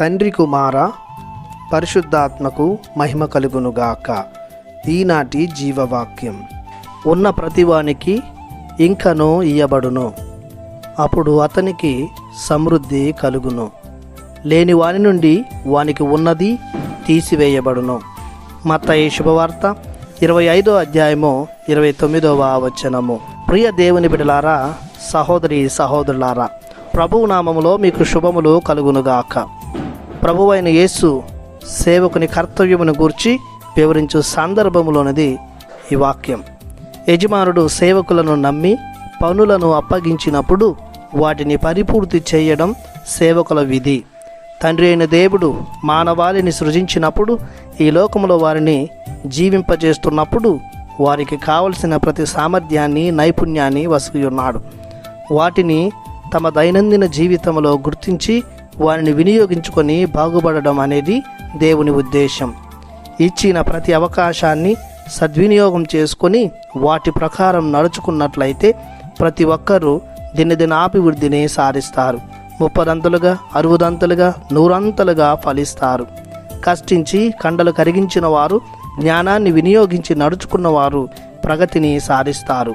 తండ్రి కుమార పరిశుద్ధాత్మకు మహిమ కలుగునుగాక. ఈనాటి జీవవాక్యం. ఉన్న ప్రతివానికి ఇంకనో ఇయ్యబడును. అప్పుడు అతనికి సమృద్ధి కలుగును. లేని వాని నుండి వానికి ఉన్నది తీసివేయబడును. మత్తయి శుభవార్త ఇరవై ఐదో అధ్యాయము ఇరవై తొమ్మిదవ వచనము. ప్రియ దేవుని బిడలారా సహోదరి సహోదరులారా ప్రభువు నామములో మీకు శుభములు కలుగునుగాక. ప్రభువైన యేసు సేవకుని కర్తవ్యమును గూర్చి వివరించు సందర్భములోనిది ఈ వాక్యం. యజమానుడు సేవకులను నమ్మి పనులను అప్పగించినప్పుడు వాటిని పరిపూర్తి చేయడం సేవకుల విధి. తండ్రి అయిన దేవుడు మానవాళిని సృజించినప్పుడు ఈ లోకములో వారిని జీవింపజేస్తున్నప్పుడు వారికి కావలసిన ప్రతి సామర్థ్యాన్ని నైపుణ్యాన్ని వసూయున్నాడు. వాటిని తమ దైనందిన జీవితంలో గుర్తించి వారిని వినియోగించుకొని బాగుపడడం అనేది దేవుని ఉద్దేశం. ఇచ్చిన ప్రతి అవకాశాన్ని సద్వినియోగం చేసుకొని వాటి ప్రకారం నడుచుకున్నట్లయితే ప్రతి ఒక్కరూ దినదినాభివృద్ధిని సాధిస్తారు. ముప్పదంతలుగా అరువుదంతలుగా నూరంతలుగా ఫలిస్తారు. కష్టించి కండలు కరిగించిన వారు జ్ఞానాన్ని వినియోగించి నడుచుకున్నవారు ప్రగతిని సాధిస్తారు.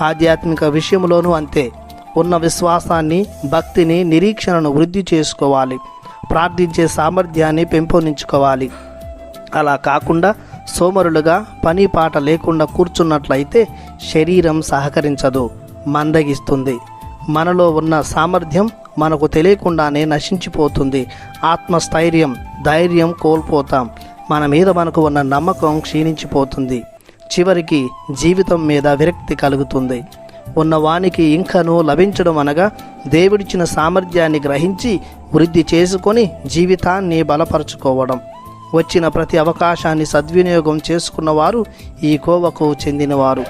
ఆధ్యాత్మిక విషయంలోనూ అంతే. ఉన్న విశ్వాసాన్ని భక్తిని నిరీక్షణను వృద్ధి చేసుకోవాలి. ప్రార్థించే సామర్థ్యాన్ని పెంపొందించుకోవాలి. అలా కాకుండా సోమరులుగా పని పాట లేకుండా కూర్చున్నట్లయితే శరీరం సహకరించదు మందగిస్తుంది. మనలో ఉన్న సామర్థ్యం మనకు తెలియకుండానే నశించిపోతుంది. ఆత్మస్థైర్యం ధైర్యం కోల్పోతాం. మన మీద మనకు ఉన్న నమ్మకం క్షీణించిపోతుంది. చివరికి జీవితం మీద విరక్తి కలుగుతుంది. ఉన్నవానికి ఇంకను లభించడం అనగా దేవుడిచ్చిన సామర్థ్యాన్ని గ్రహించి వృద్ధి చేసుకొని జీవితాన్ని బలపరచుకోవడం. వచ్చిన ప్రతి అవకాశాన్ని సద్వినియోగం చేసుకున్నవారు ఈ కోవకు చెందినవారు.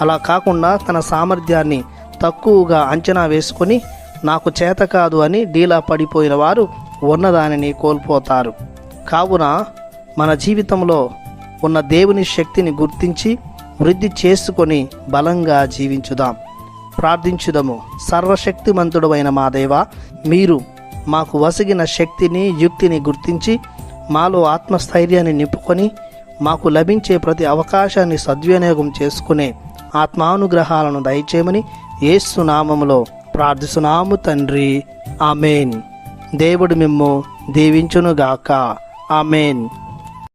అలా కాకుండా తన సామర్థ్యాన్ని తక్కువగా అంచనా వేసుకొని నాకు చేత కాదు అని డీలా పడిపోయిన వారు ఉన్నదానిని కోల్పోతారు. కావున మన జీవితంలో ఉన్న దేవుని శక్తిని గుర్తించి వృద్ధి చేసుకొని బలంగా జీవించుదాం. ప్రార్థించుదము. సర్వశక్తిమంతుడమైన మా దేవ మీరు మాకు వసిగిన శక్తిని యుక్తిని గుర్తించి మాలో ఆత్మస్థైర్యాన్ని నింపుకొని మాకు లభించే ప్రతి అవకాశాన్ని సద్వినియోగం చేసుకునే ఆత్మానుగ్రహాలను దయచేయమని ఏసునామములో ప్రార్థిస్తున్నాము తండ్రి. ఆమెన్. దేవుడు మిమ్ము దీవించునుగాక. ఆమెన్.